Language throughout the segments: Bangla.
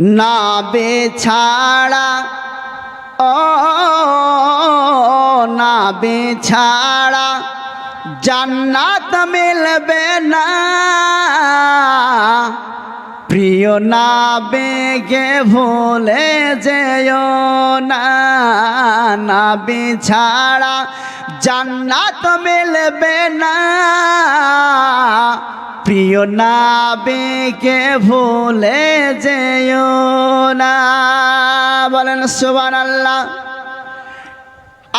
না বেছাড়া, ও না বেছাড়া জান্নাত মিলবে না। প্রিয় না বেগে ভুলে যেও না না বিছাড়া জান্নাত মিলবে না। প্রিয় না বেগে ভুলে যেও না? বলেন সুবান আল্লাহ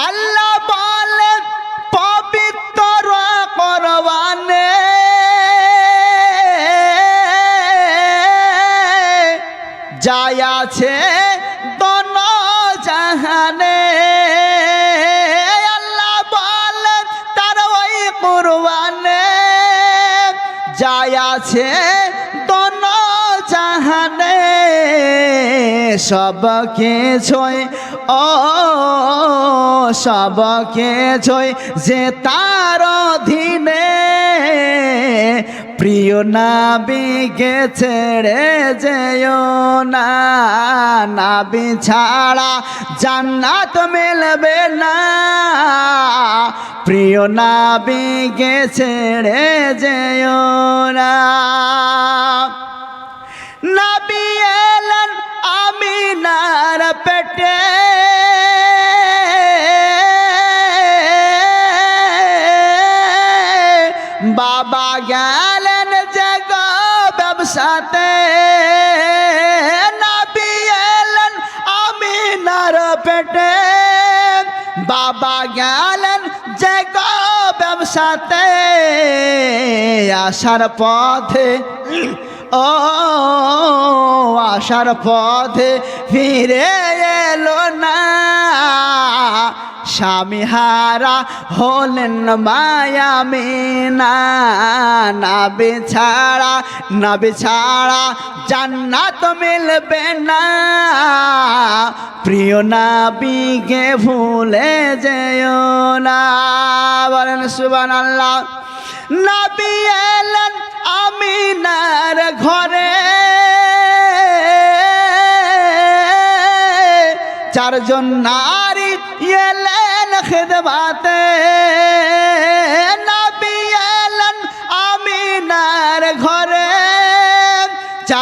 আল্লাহ বলে পবিত্র করবানে যাই আছে আছে দন জাহানে সবকে ছয় ও সবকে ছয় যে তার অধীনে। প্রিয় নাবিকে ছেড়ে যেও না, নাবি ছাড়া জান্নাত মিলবে না। প্রিয় নাবিকে ছেড়ে যেও না। গেলেন যে গো ব্যবসাতে। এলেন আমিনার পেটে। বাবা গেলেন যে গো আসার পথে, ও আসার পথে ফিরে এলো না। স্বামী হারা হলেন মায়ামি না না বেছাড়া না বেছাড়া জান্নাত মিলবে না। প্রিয় না নাবিকে ভুলে যেও না। বলেন সুবান আল্লাহ নবী এলেন আমিনার ঘরে। চারজন নারী এলেন খেদবাতে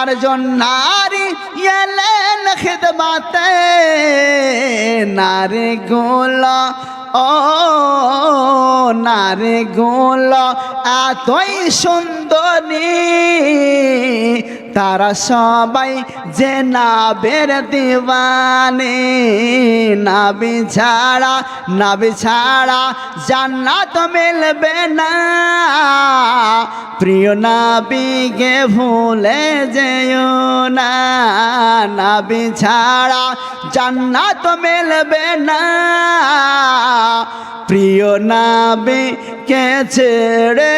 চারজন নারী এলেন খেদমাতে নারে গোল ও নারে গোল এতই সুন্দরী তারা সবাই যে নাবের দিবানে নাবি ছাড়া নাবি ছাড়া জান্নাত মিলবে না। প্রিয় নাবিকে ভুলে যেও না, নাবি ছাড়া জান্নাত মিলবে না। প্রিয় নাবে কে ছেড়ে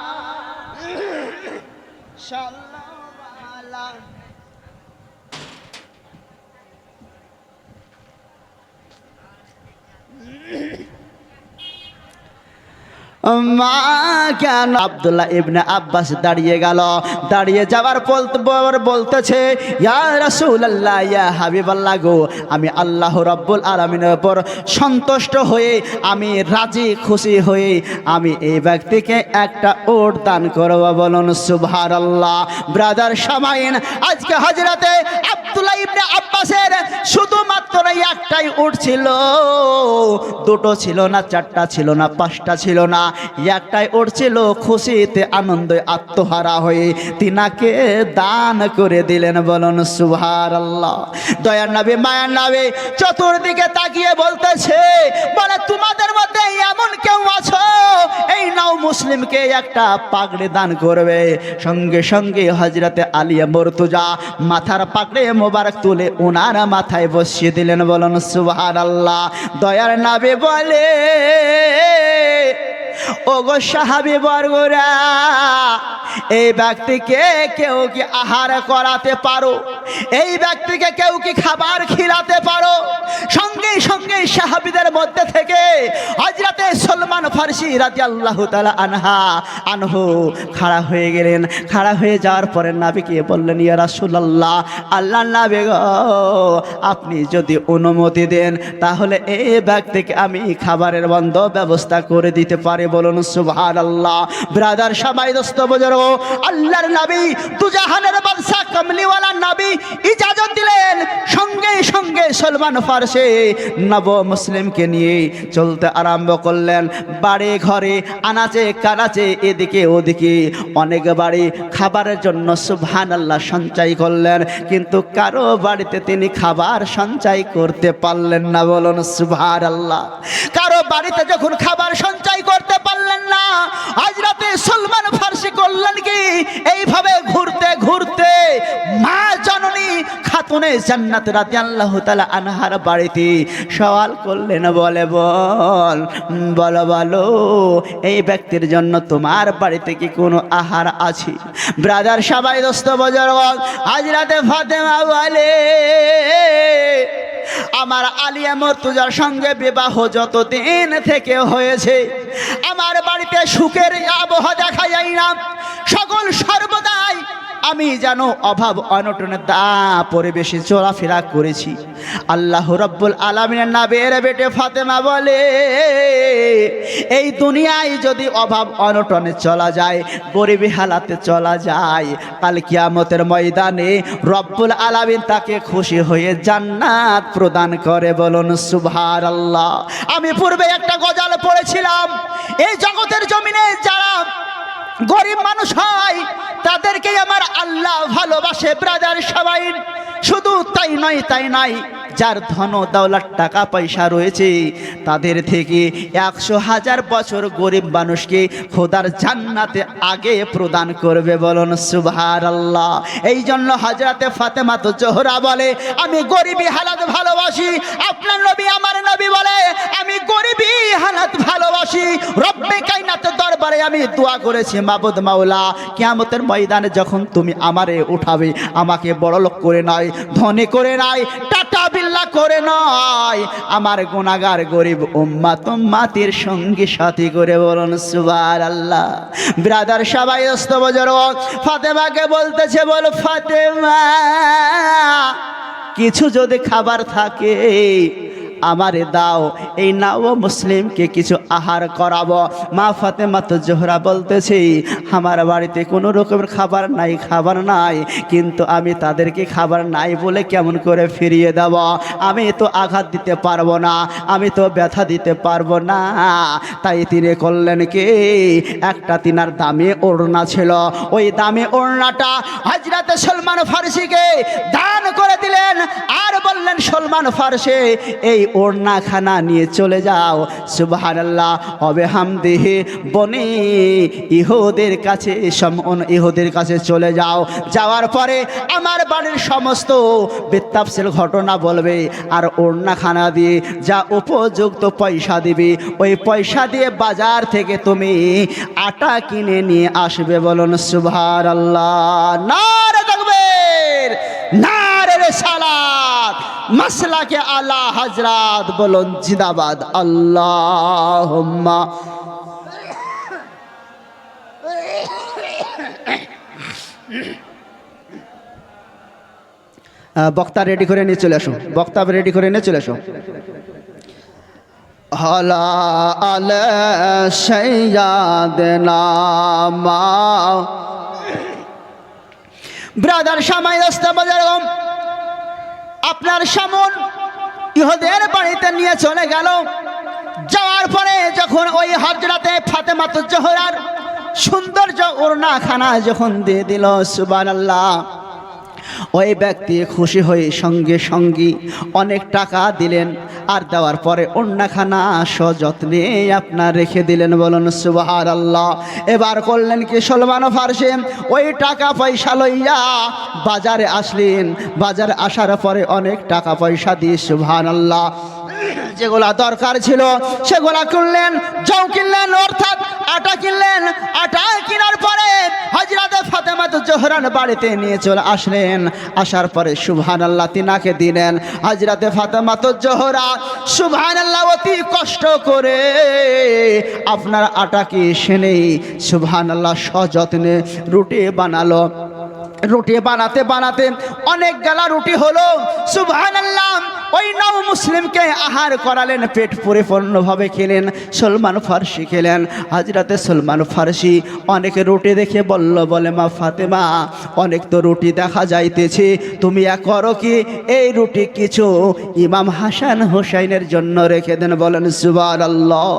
মা কেন? আবদুল্লাহ ইবনে আব্বাস দাঁড়িয়ে গেল। দাঁড়িয়ে যাওয়ার বলতেছে, ইয়া রাসূলুল্লাহ, ইয়া হাবিবাল্লাহ গো, আমি আল্লাহ রাব্বুল আলামিনের উপর সন্তুষ্ট হয়ে, আমি রাজি, খুশি হয়ে, আমি এই ব্যক্তিকে একটা ওট দান করব বলুন সুভার আল্লাহ ব্রাদার সামাইন, আজকে হাজরাতে আব্দুল্লাহ ইবনে আব্বাসের শুধুমাত্র একটাই উট ছিল। দুটো ছিল না, চারটা ছিল না, পাঁচটা ছিল না। একটাই উট ছিল খুশিতে, আনন্দে, আত্মহারা হয়ে। তিনাকে দান করে দিলেন বলুন সুভার আল্লাহ দয়ার নাবি, মায়ার নাবি চতুর্দিকে তাকিয়ে বলতেছে, বলে, তোমাদের মধ্যে এমন কেউ আছো? এই নাও মুসলিমকে একটা পাগড়ি দান করবে। সঙ্গে সঙ্গে হজরতে আলিয়া মর্তুজা মাথার পাগড়ে মোবারক তুলে ওনার মাথায় বসিয়ে দিলেন, বলুন সুভার আল্লাহ দয়ার নাবে বলে, ওগো সাহাবি বর্গরা এই ব্যক্তিকে কেউ কি আহার করাতে পারো? এই ব্যক্তিকে কেউ কি খাবার খিলাতে পারো? সঙ্গে সঙ্গে সাহাবিদের মধ্যে থেকে হজরতে সলমান ফার্সি রাজি আল্লাহ তালা আনহা, আনহু খাড়া হয়ে গেলেন। খাড়া হয়ে যাওয়ার পরে নাবিকে বললেন, ইয়া রাসূলুল্লাহ আল্লাহ নাবি আপনি যদি অনুমতি দেন, তাহলে এই ব্যক্তিকে আমি খাবারের বন্ধ ব্যবস্থা করে দিতে পারি। বলুন সুবহান আল্লাহ ব্রাদার, সবাই দোস্ত বুজুর্গ, আল্লাহর নবী, দুজাহানের বাদশা কমলিওয়ালা নবী ইজাজত দিলেন। সঙ্গে সলমান ফারসে নব মুসলিমকে নিয়ে চলতে আরম্ভ করলেন। বাড়ি, ঘরে, আনাচে, কানাচে, এদিকে, ওদিকে। অনেক বাড়ি খাবারের জন্য সুবহান আল্লাহ সঞ্চয় করলেন, কিন্তু কারও বাড়িতে তিনি খাবার সঞ্চয় করতে পারলেন না বলুন সুবহান আল্লাহ কারও বাড়িতে যখন খাবার সঞ্চয় করতে পারলেন না আজ রাতে সলমান ফার্সি করলেন কি? এইভাবে ঘুরতে ঘুরতে মা জননী খাতুনে জান্নাত রাতে আল্লাহ তালা আনহার বাড়িতে সওয়াল করলেন, বলে, বল, বলো বলো, এই ব্যক্তির জন্য তোমার বাড়িতে কি কোনো আহার আছে? ব্রাদার সবাই, দোস্ত বজর আজ রাতে ফাতেমা বলে, আমার আলিয়া মর্তুজার সঙ্গে বিবাহ যতদিন থেকে হয়েছে, আমার বাড়িতে সুখের আবহাওয়া দেখা যায় না, সকল সর্বদাই আমি যেন অভাব অনটনে দা পরিবেশে চলাফেরা করেছি। আল্লাহ রব্বুল আলমিনের নাবের বেটে ফাতেমা বলে, এই দুনিয়ায় যদি অভাব অনটনে চলা যায়, গরিবী হালাতে চলা যায়, কাল কিয়ামতের ময়দানে রব্বুল আলামিন তাকে খুশি হয়ে জান্নাত প্রদান করে। বলুন সুভার আল্লাহ আমি পূর্বে একটা গজাল পড়েছিলাম। এই জগতের জমিনে যারা গরিব মানুষ হয় তাদেরকে আমার আল্লাহ ভালোবাসে ব্রাদার সবাই। শুধু তাই নয় তাই নয় যার ধন দৌলার টাকা পয়সা রয়েছে, তাদের থেকে একশো হাজার বছর গরিব মানুষকে খোদার জান্নাতে আগে প্রদান করবে বলুন সুভার আল্লাহ এই জন্য হাজরাতে ফাতেমা তো জোহরা বলে, আমি গরিবী হালাত ভালোবাসি। আপনার নবী আমার নবী বলে, আমি গরিবী হালাত ভালোবাসি। রব্বে কাইনাতের দরবারে আমি দোয়া করেছি মাবুদ মাওলা, কিয়ামতের ময়দানে যখন তুমি আমারে উঠাবে, আমাকে বড় লোক করে নয় ধনী করে নয় টাটা বিল্লা করে নয় আমার গুণাগার গরিব উম্মা তোমাতির সঙ্গী সাথী করে বলুন সুবার আল্লাহ ব্রাদার সবাই অস্ত বজর, ফাতেমাকে বলতেছে, বল ফাতেমা, কিছু যদি খাবার থাকে আমারে দাও। এই নাও মুসলিমকে কিছু আহার করাবো। মা ফাতেমা তো জোহরা বলতেছি, আমার বাড়িতে কোনো রকমের খাবার নাই খাবার নাই। কিন্তু আমি তাদেরকে খাবার নাই বলে কেমন করে ফিরিয়ে দেব? আমি তো আঘাত দিতে পারব না, আমি তো ব্যথা দিতে পারব না। তাই তিনি করলেন কি? একটা তিনার দামি ওড়না ছিল। ওই দামি ওড়নাটা হাজরাতে সলমান ফার্সিকে দান করে দিলেন। আর বললেন, সলমান ফার্সি, এই ওড়না খানা নিয়ে চলে যাও। আল্লাহ অবে হামদেহে বনে ইহুদের কাছে ইহুদের কাছে চলে যাও। যাওয়ার পরে আমার বাড়ির সমস্ত বিত্তাপশীল ঘটনা বলবে। আর ওড়না খানা দিয়ে যা উপযুক্ত পয়সা দিবে, ওই পয়সা দিয়ে বাজার থেকে তুমি আটা কিনে নিয়ে আসবে বলুন সুভার আল্লাহ না রে সালাত মাসলাকে আলা হাজরাত বলুন, জিন্দাবাদ। আল্লাহ বক্তা রেডি করে নিয়ে চলে আসুন। বক্তা রেডি করে নিয়ে চলে আসুন। হলা আল সৈয়াদনা ব্রাদার সামাই রাস্তা বাজার আপনার সামন ইহদের বাড়িতে নিয়ে চলে গেল। যাওয়ার পরে যখন ওই হজরাতে ফাতেমাত জোহরার সৌন্দর্য ওড়না খানা যখন দিয়ে দিল সুবান আল্লাহ ওই ব্যক্তি খুশি হয়ে সঙ্গে সঙ্গে অনেক টাকা দিলেন। আর দেওয়ার পরে অন্যখানা সযত্নে আপনার রেখে দিলেন বলুন সুবাহার আল্লাহ এবার করলেন কি সলমান ফার্সে? ওই টাকা পয়সা লইয়া বাজারে আসলেন। বাজারে আসার পরে অনেক টাকা পয়সা দিয়ে সুবহান আল্লাহ যেগুলা দরকার ছিল সেগুলা কিনলেন জৌ কিনলেন, অর্থাৎ আটা কিনলেন। আটা কেনার পরে হজরাতে ফাতেমাত জোহরান বাড়িতে নিয়ে চলে আসলেন। আসার পরে সুবহান আল্লাহ তিনাকে দিলেন। হাজরাতে ফাতেমা তো জোহরা সুবহান আল্লাহ অতি কষ্ট করে আপনার আটাকে সেনেই সুবহান আল্লাহ সযত্নে রুটি বানালো। রুটি বানাতে বানাতে অনেক গেলা রুটি হলো। সুবহান আল্লাহ ওই নব মুসলিমকে আহার করালেন, পেট পরিপূর্ণভাবে খেলেন, সলমান ফার্সি খেলেন, হাজরাতে সলমান ফার্সি অনেক রুটি দেখে বলল, বলে, মা ফাতেমা, অনেক তো রুটি দেখা যাইতেছে, তুমি এক করো কি? এই রুটি কিছু ইমাম হাসান হোসাইনের জন্য রেখে দেন, বলেন সুবান আল্লাহ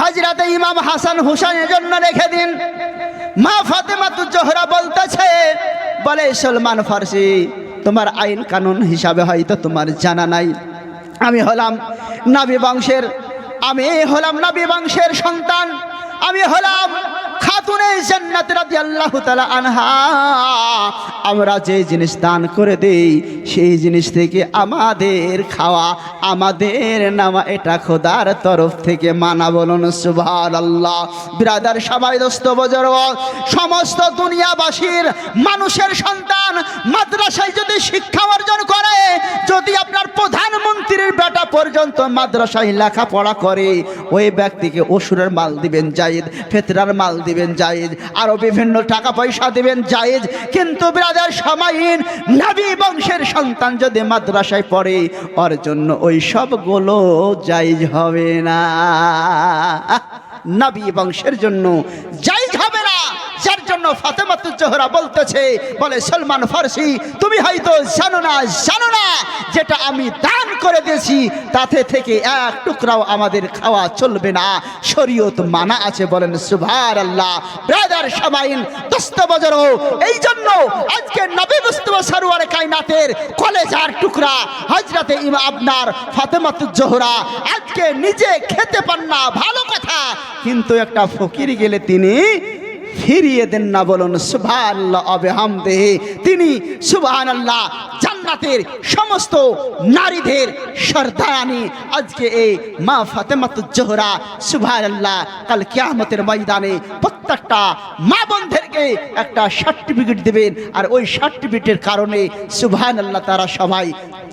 হাজরাতে ইমাম হাসান হুসাইনের জন্য রেখে দিন। মা ফাতেমা তু জোহরা বলতেছে, বলে, সলমান ফার্সি, তোমার আইন কানুন হিসাবে হয়তো তোমার জানা নাই। আমি হলাম নাবি বংশের, আমি হলাম নাবি বংশের সন্তান। আমি হলাম খাতুনে জান্নাত রাদিয়াল্লাহু তাআলা আনহা। আমরা যে জিনিস দান করে দেই, সেই জিনিস থেকে আমাদের খাওয়া, আমাদের নামা এটা খোদার তরফ থেকে মানা বলুন, সুবহানাল্লাহ। বিরাদার, সবাই দোস্ত বজর সমস্ত দুনিয়াবাসীর মানুষের সন্তান মাদ্রাসায় যদি শিক্ষা অর্জন করে পর্যন্ত মাদ্রাসায় লেখাপড়া করে, ওই ব্যক্তিকে অসুরের মাল দিবেন জায়েদ, ফেতরার মাল দিবেন জায়েজ আরও বিভিন্ন টাকা পয়সা দিবেন জায়েজ কিন্তু ব্রাদার সমাইন, নাবি বংশের সন্তান যদি মাদ্রাসায় পড়ে, ওর জন্য ওই সবগুলো জায়েজ হবে না। নাবি বংশের জন্য জায়েজ যার জন্য ফাতেমাতুজ জোহরা বলতেছে, বলে, সলমান ফার্সি, তুমি হয়তো জানো না জানো না যেটা আমি দান করে দিয়েছি, তাতে থেকে এক টুকরাও আমাদের খাওয়া চলবে না। শরীয়ত মানা আছে, বলেন সুভার আল্লাহ ব্রাদার সামাইন দস্ত বজরো এই জন্য আজকে নবী মুস্তফা সারোয়ার কায়নাতের কলেজার টুকরা হজরতে ইমা আপনার ফাতেমাতুজ জোহরা, আজকে নিজে খেতে পান না, ভালো কথা। কিন্তু একটা ফকির গেলে তিনি ফিরিয়ে দেন না বলুন সুভান আল্লাহ তিনি আল্লাহ জান্নাতের সমস্ত নারীদের সর্দারানি। আজকে এই মা ফাতেমাতুজ জোহরা আল্লাহ কাল কিয়ামতের ময়দানে প্রত্যেকটা মা বোনদেরকে একটা সার্টিফিকেট দেবেন। আর ওই সার্টিফিকেটের কারণে সুবহান আল্লাহ তারা সবাই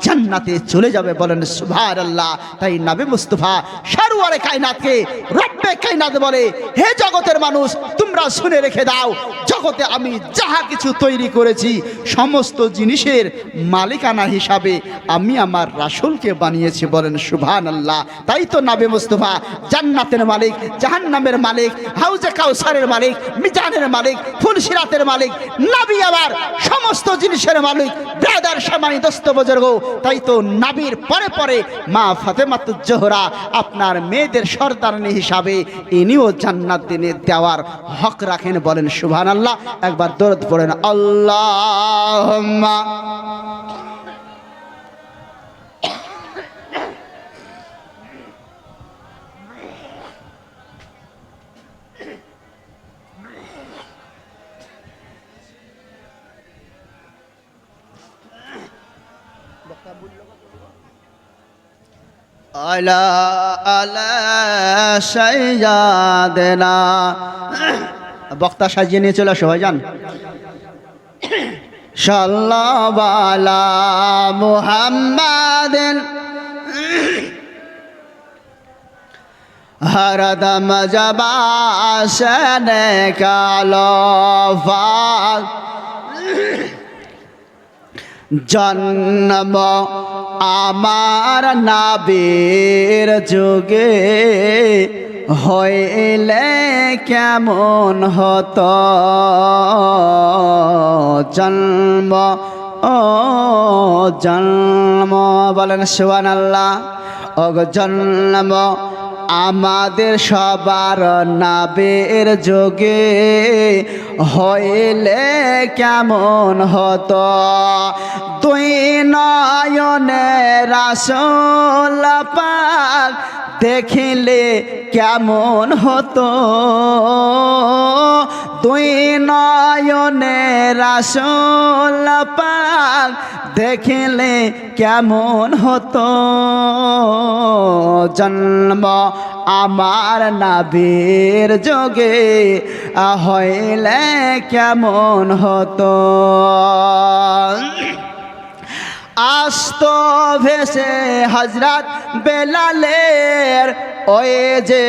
জান্নাতে চলে যাবে বলেন সুবহান আল্লাহ তাই নাবে মুস্তফা সারুয়ারে কায়নাতকে রব্বে কায়নাত বলে, হে জগতের মানুষ, তোমরা শুনে রেখে দাও, জগতে আমি যাহা কিছু তৈরি করেছি, সমস্ত জিনিসের মালিকানা হিসাবে আমি আমার রাসুলকে বানিয়েছি বলেন সুবহান আল্লাহ তাই তো নাবে মুস্তফা জান্নাতের মালিক, জাহান্নামের মালিক, হাউজে কাউসারের মালিক, মিজানের মালিক ফুলসিরাতের মালিক, নাবি আবার সমস্ত জিনিসের মালিক ব্রাদার সামানি দোস্ত বজর্গ তাই তো নাবির পরে পরে মা ফাতেমাতু জোহরা আপনার মেয়েদের সর্দারণী হিসাবে ইনিও জান্নাত দিনে দেওয়ার হক রাখেন, বলেন সুভান আল্লাহ একবার দরদ পড়েন আল্লাহ আলা আলা সাইয়াদেনা। বক্তা সাজিয়ে নিয়ে চলে আসো ভাইজান। সাল্লাবালা মুহাম্মাদিন। হরদম জবাসন কালো জন্ম আমার নাবের যুগে হইলে কেমন হত? জন্ম ও জন্ম বলেন সুবান আল্লাহ ও জন্ম আমাদের সবার নাবের যোগে হইলে কেমন হতো? তুই নয়নে রাসল পাক দেখিলে কেমন হতো? দুই নয়নে রাসল পাক দেখিলে কেমন হতো? জন্ম আমার নাবির যোগে হইলে কেমন হতো? আস্ত ভেসে হজরত বেলালের ওই যে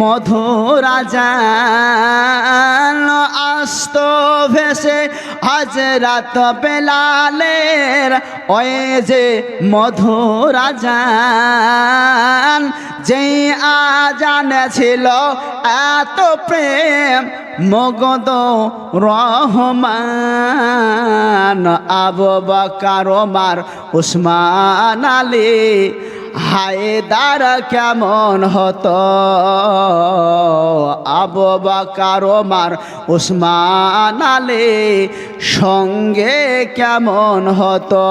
মধুরা যান আস্ত ভেসে হজরত বেলালের ওই যে মধুরা যান যেই আজানে ছিল এত প্রেম, মগদ রহমান, আবু বকর ওমর উসমান আলী হায়দার কেমন হতো? আবু বকর, ওমর, উসমান আলী সঙ্গে কেমন হতো?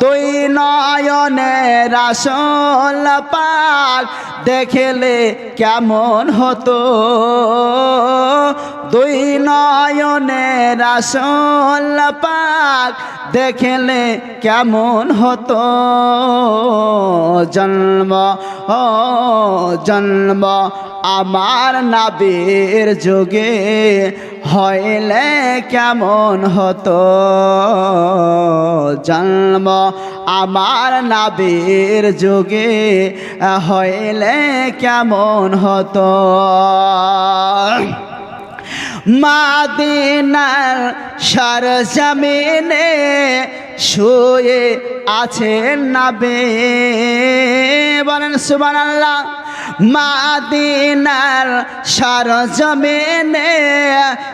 দুই নয়নে রাসল পাক দেখলে কেমন হতো? দুই নয়নে রাসল পাক দেখলে কেমন হতো? জন্ম, ও জন্ম, আমার নাবির যোগে হইলে কেমন হতো? জন্ম, আমার নাবির যোগে হইলে কেমন হতো? মাদিনার সার জমিনে শুয়ে আছে নাবে। বলেন সুবান আল্লাহ মাদিনার সার জমিনে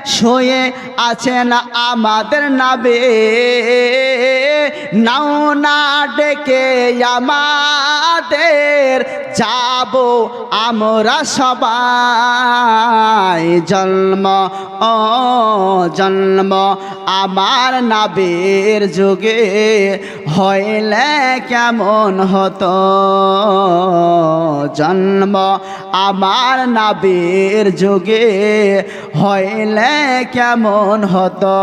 শুয়ে আছেন আমাদের নাবে। নাও না ডেকে আমাদের যাব আমরা সবাই। জন্ম, ও জন্ম, আমার নাবের যুগে হইলে কেমন হতো? জন্ম আমার নাবের যুগে হইলে কেমন হতো?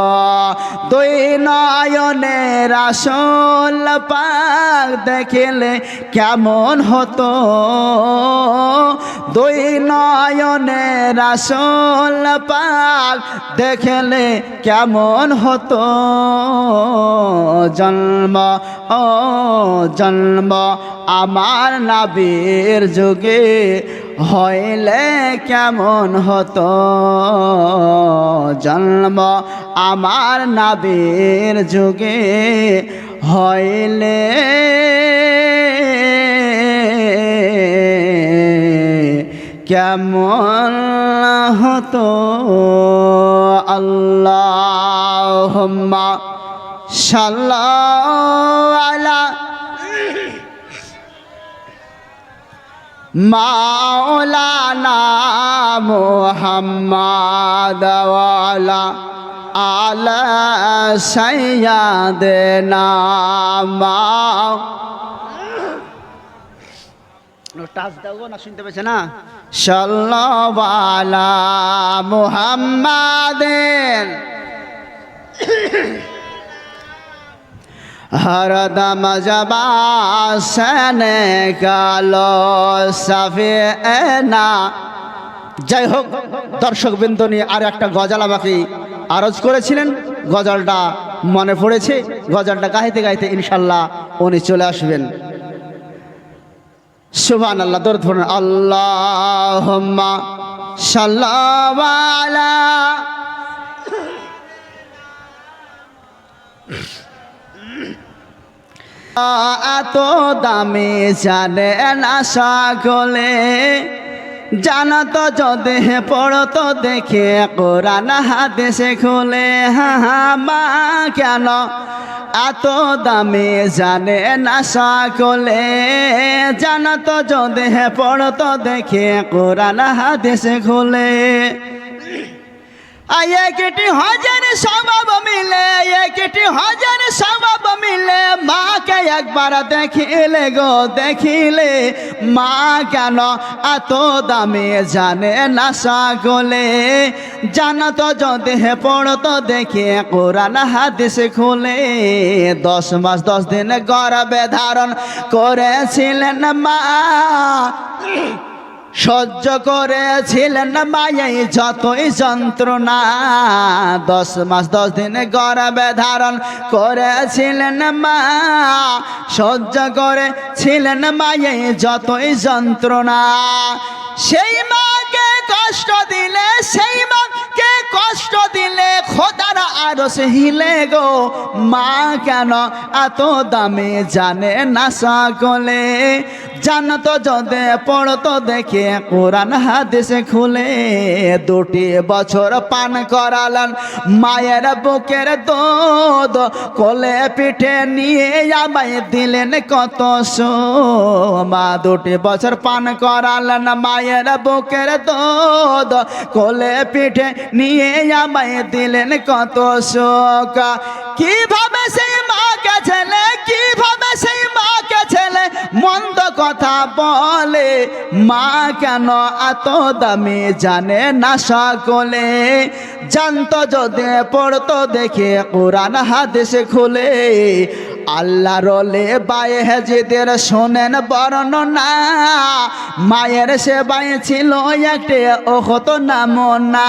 দুই নয়নের আসল পাক দেখিলে কেমন হতো? দুই নয়নের আসল পাক দেখলে কেমন হতো? জন্ম, ও জন্ম, আমার নাবির যুগে হইলে কেমন হতো? জন্ম আমার নাবের যুগে হইলে কেমন হতো? আল্লাহ সাল্লা মাওলানা মোহাম্মদ আলা টাচ দাও না শুনতে পেয়েছে না? সাল্লাওয়ালা মুহাম্মাদের হরদম জবাসন কালো সাফে না যাই হোক দর্শক বৃন্দ নিয়ে আর একটা গজাল আমাকে আরজ করেছিলেন। গজলটা মনে পড়েছে, গজলটা গাইতে গাইতে ইনশাল্লাহ উনি চলে আসবেন। সুবান আল্লাহ দর ধরুন আল্লাহ সাল্লাওয়ালা এত দামি জানে না সকলে জানত যদি পড়তো দেখে কোরআন হাদিসে খুলে। হা মা, কেন? এত দামে জানে না সকলে জানাতো যদি পড়তো দেখে কোরআন হাদিসে খুলে। একটি হাজার স্বভাব মিলে, একটি হাজার স্বভাব মিলে। মাকে একবার দেখিলে গো, দেখিলে। মা কেন এত দামে জানে না সকলে জানতো যদি হে পড়তো দেখে কোরআন হাদিস খুলে। দশ মাস, দশ দিন গর্বে ধারণ করেছিলেন মা। সহ্য করেছিলেন মায়াই যতই যন্ত্রণা। দশ মাস, দশ দিনে গর্বে ধারণ করেছিলেন মা। সহ্য করেছিলেন মায়াই যতই যন্ত্রণা। সেই মাকে কষ্ট দিলে, সেই মাকে কষ্ট দিলে খোদার আরও হিলে গো। মা কেন এত দামে জানে না সকলে জানতো যদি, পড়তো দেখে কোরআন হাদিসে খুলে। দুটি বছর পান করালেন মায়ের বুকের দুধ। কোলে পিঠে নিয়ে আমায় দিলেন কত সো মা দুটি বছর পান করালেন মায়ের বুকের দুধ। কোলে পিঠে নিয়ে আমায় দিলেন কত শোক। কীভাবে সেই মাকে ছেলে, কীভাবে সেই মাকে ছেলে? মন্দ কথা বলে, মা কেন এত দামি জানে না সকলে? জানতো যদি, পড়তো দেখে, কোরআন হাদিস খুলে। আল্লাহ রলে বায়ে হেজিদের শোনেন বর্ণনা। মায়ের সেবায় ছিল একটি ওহত নাম না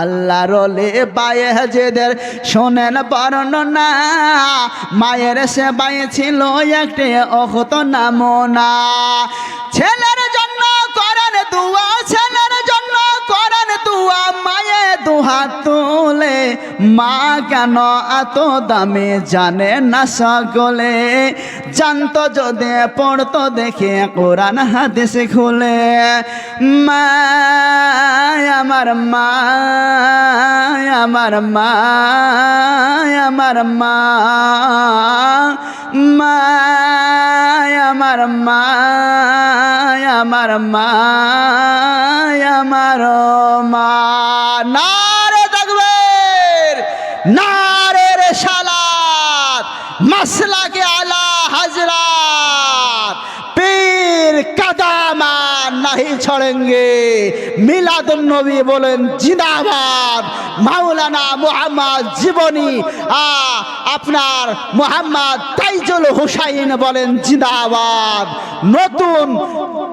আল্লাহ রলে বায়ে হেজিদের শোনেন বর্ণনা। মায়ের সেবায় ছিল একটি ওহত নাম না ছেলের জন্য করেন দুয়া, ছেলের জন্য করেন দুয়া, মায়ে দুহা তুলে মা কেন এত দামে জানে না সকলে? জানতো যদি, পড়তো দেখে, কোরআন, হাদিস খুলে। মা, আমার মা আমার মা আমার মা। মা, আমার মা আমার মা আমার মা। নারে তকবীর নারে রেসালাত মাসলাকে আলা হজরত, পীর কাদামা নাহি ছড়েঙ্গে। মিলাদুন নবী বলেন, জিন্দাবাদ, মাওলানা মোহাম্মদ জীবনী আপনার মোহাম্মদ তাইজুল হুসাইন বলেন, জিন্দাবাদ। নতুন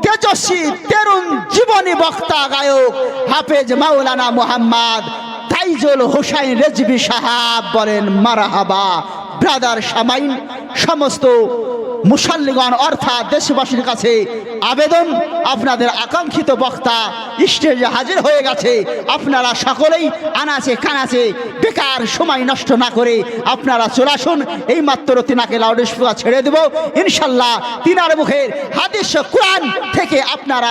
তেজস্বী, তেরুণ জীবনী বক্তা গায়ক, হাফেজ মাওলানা মোহাম্মদ তাইজুল হুসাইন রেজবি সাহাব বলেন, মারাহাবা, ব্রাদার সামাইন, সমস্ত মুসল্লিগণ, অর্থাৎ দেশবাসীর কাছে আবেদন, আপনাদের আকাঙ্ক্ষিত বক্তা স্টেজে হাজির হয়ে গেছে। আপনারা সকলেই আনাচে কানাচে বেকার সময় নষ্ট না করে আপনারা চলে আসুন। এই মাত্র তিনাকে লাউড ছেড়ে দেব। ইনশাল্লাহ তিনার মুখের হাদিস কোরআন থেকে আপনারা